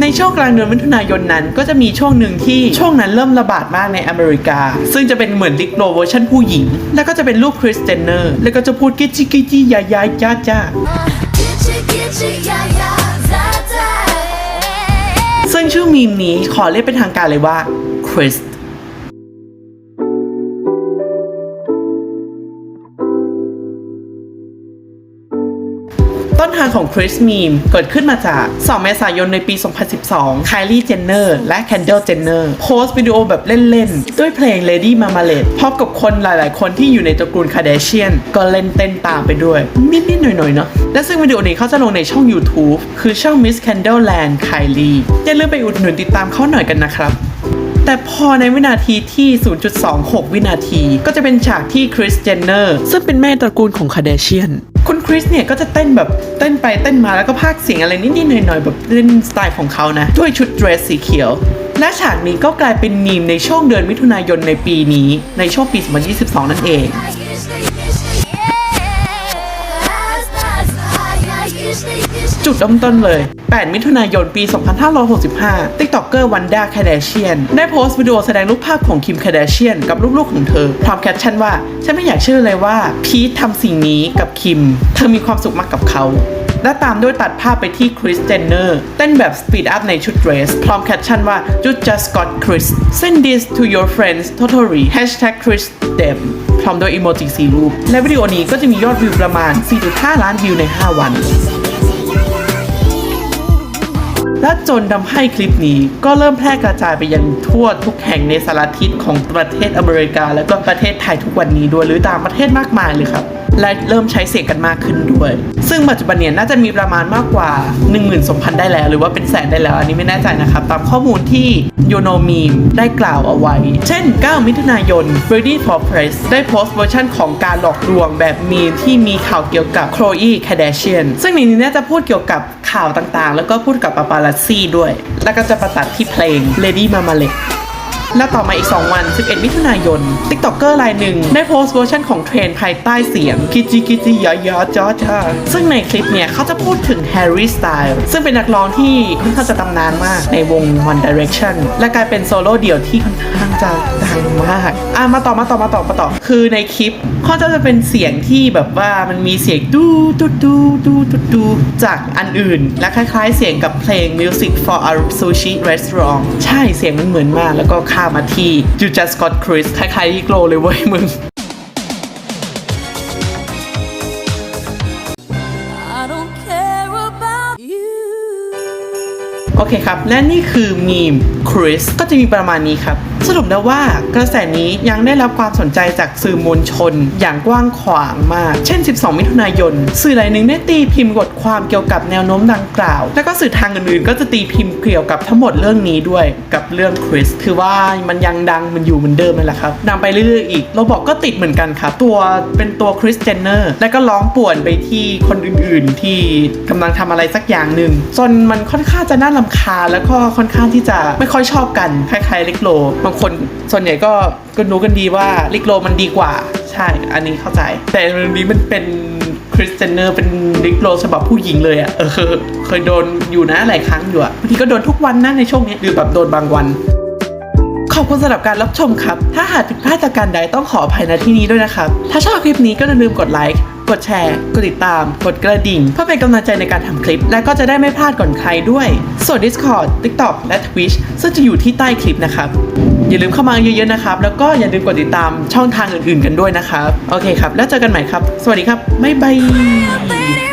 ในช่วงกลางเดือนมิถุนายนนั้น ก็จะมีช่วงหนึ่งที่ช่วงนั้นเริ่มระบาดมากในอเมริกา ซึ่งจะเป็นเหมือนลิกโลเวอร์ชันผู้หญิง แล้วก็จะเป็นรูปคริสเตนเนอร์ แล้วก็จะพูดกิจิกิจิยายายจ้าจ้าซึ่งชื่อมีมนี้ขอเรียกเป็นทางการเลยว่าคริส ต้นทางของคริสมีมเกิดขึ้นมาจาก 2 เมษายนในปี 2012 ไคลี่เจนเนอร์และแคนเดลเจนเนอร์โพสต์วิดีโอแบบเล่น ๆ ด้วยเพลง Lady Marmalade พร้อมกับคนหลาย ๆ คนที่อยู่ในตระกูลคาเดเชียนก็เล่นเต้นตามไปด้วย นิด ๆ หน่อย ๆ เนาะและซึ่งวิดีโอนี้เขาจะลงในช่อง YouTube คือช่อง Miss Candleland Kylie อย่าลืมไปอุดหนุนติดตามเขาหน่อยกันนะครับแต่พอในวินาทีที่ 0.26 วินาที ก็จะเป็นฉากที่คริสเจนเนอร์ซึ่งเป็นแม่ตระกูลของคาเดเชียน คุณคริสเนี่ยก็จะเต้นแบบเต้นไปเต้นมาแล้วก็พากเสียงอะไรนิดๆหน่อยๆแบบเล่นสไตล์ของเขานะ ด้วยชุดเดรสสีเขียว และฉากนี้ก็กลายเป็นมีมในช่วงเดือนมิถุนายนในปีนี้ ในช่วงปี 2022 นั่นเอง จุดเริ่มต้นเลย 8 มิถุนายนปี 2565ติ๊กต็อกเกอร์วันด้าแคเดเชียนได้โพสต์วิดีโอแสดงรูปภาพของคิมแคเดเชียนกับลูกๆของเธอ พร้อมแคปชั่นว่า ฉันไม่อยากเชื่อเลยว่าพีททำสิ่งนี้กับคิม เธอมีความสุขมากกับเขาและตามด้วยตัดภาพไปที่คริสเจนเนอร์เต้นแบบสปีดอัพในชุดเดรส พร้อมแคปชั่นว่า you just got Chris send this to your friends totally hashtag Chris them พร้อมด้วยอีโมจิสีรูป และวิดีโอนี้ก็จะมียอดวิวประมาณ 4.5 ล้านวิวใน 5 วัน และจนทำให้คลิปนี้ก็เริ่มแพร่กระจายไปยังทั่วทุกแห่งในสารทิศของประเทศอเมริกา และก็ประเทศไทยทุกวันนี้ด้วยหรือต่างประเทศมากมายเลยครับ และเริ่มใช้เสียงกันมากขึ้นด้วย ซึ่งปัจจุบันเนี่ยน่าจะมีประมาณมากกว่า 12,000 ได้แล้ว หรือว่าเป็นแสนได้แล้ว อันนี้ไม่แน่ใจนะครับ ตามข้อมูลที่โยโนมีมได้กล่าวเอาไว้ เช่น 9 มิถุนายน Ready for Press ได้โพสต์เวอร์ชันของการหลอกลวงแบบมีมที่มีข่าวเกี่ยวกับโคลอีคาเดเชียนซึ่งในนี้น่าจะพูดเกี่ยวกับ ข่าวต่างๆ แล้วก็พูดกับปาปาลัสซี่ด้วย แล้วก็จะประตัดที่เพลง Lady Marmalade และต่อมาอีก 2 วัน 11 มิถุนายน ติ๊กต็อกเกอร์รายหนึ่ง ได้โพสต์เวอร์ชันของเทรนภายใต้เสียงกิจิกิจิยายาจอจาซึ่งในคลิปเนี่ยเขาจะพูดถึงแฮร์รี่สไตล์ซึ่งเป็นนักร้องที่ค่อนข้างจะตำนานมากในวง One Direction และกลายเป็นโซโล่เดี่ยวที่ค่อนข้างจะดังมากอะมาต่อมาต่อมาต่อมาต่อ คือในคลิปเขาจะจะเป็นเสียงที่แบบว่ามันมีเสียงดูดูดูดูดูดูจากอันอื่น และคล้าย ๆ เสียงกับเพลง Music for a Sushi Restaurant ใช่เสียงมันเหมือนมากแล้วก็ข้ามมาที่ You Just Got Chris คล้ายๆอีกโลเลยเว้ยมึง โอเคครับ และนี่คือมีมคริสก็จะมีประมาณนี้ครับ สรุปแล้วว่ากระแสนี้ยังได้รับความสนใจจากสื่อมวลชน อย่างกว้างขวางมาก เช่น 12 มิถุนายน สื่อรายหนึ่งได้ตีพิมพ์บทความเกี่ยวกับแนวโน้มดังกล่าว แล้วก็สื่อทางอื่นๆ ก็จะตีพิมพ์เกี่ยวกับทั้งหมดเรื่องนี้ด้วยกับเรื่องคริสคือว่ามันยังดังมันอยู่เหมือนเดิมนั่นแหละครับดังไปเรื่อยๆอีกเราบอกก็ติดเหมือนกันครับ ตัวเป็นตัวคริสเจนเนอร์แล้วก็ร้องป่วนไปที่คนอื่นๆ ที่กำลังทำอะไรสักอย่างหนึ่งจนมันค่อนข้างจะน่าลำคาญแล้วก็ค่อนข้างที่จะไม่ค่อยชอบกันคล้ายๆลิกโล บางคนส่วนใหญ่ก็ก็รู้กันดีว่าลิกโลมันดีกว่า ใช่ อันนี้เข้าใจ แต่เรื่องนี้มันเป็นคริสเตนเนอร์เป็นลิกโลฉบับผู้หญิงเลยอะ่ะเออเคยโดนอยู่นะหลายครั้งอยู่อะ่ะบางทีก็โดนทุกวันนะในช่วงนี้หรือแบบโดนบางวันขอบคุณสำหรับการรับชมครับ ถ้าหากผิดพลาดจากการใดต้องขออภัยในที่นี้ด้วยนะครับ ถ้าชอบคลิปนี้ก็อย่าลืมกดไลค์ กดแชร์ กดติดตาม กดกระดิ่ง เพื่อเป็นกำลังใจในการทำคลิป และก็จะได้ไม่พลาดก่อนใครด้วย ส่วน Discord TikTok และ Twitch ซึ่งจะอยู่ที่ใต้คลิปนะครับ อย่าลืมเข้ามาเยอะๆนะครับ แล้วก็อย่าลืมกดติดตามช่องทางอื่นๆกันด้วยนะครับ โอเคครับ แล้วเจอกันใหม่ครับ สวัสดีครับ บ๊ายบาย